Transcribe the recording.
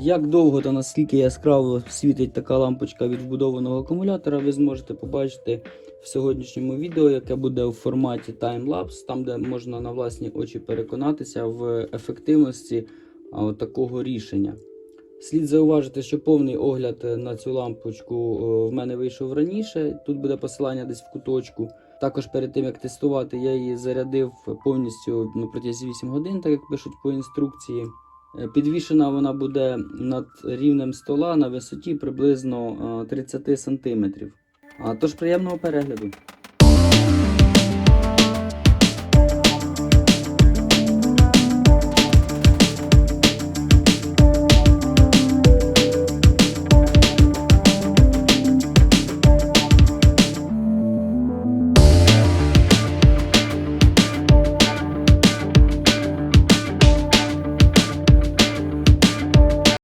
Як довго та наскільки яскраво світить така лампочка від вбудованого акумулятора, ви зможете побачити в сьогоднішньому відео, яке буде в форматі таймлапс, там де можна на власні очі переконатися в ефективності такого рішення. Слід зауважити, що повний огляд на цю лампочку в мене вийшов раніше. Тут буде посилання десь в куточку. Також перед тим як тестувати, я її зарядив повністю на протязі 8 годин, так як пишуть по інструкції. Е, Підвішена вона буде над рівнем стола на висоті приблизно е, 30 см. Тож приємного перегляду.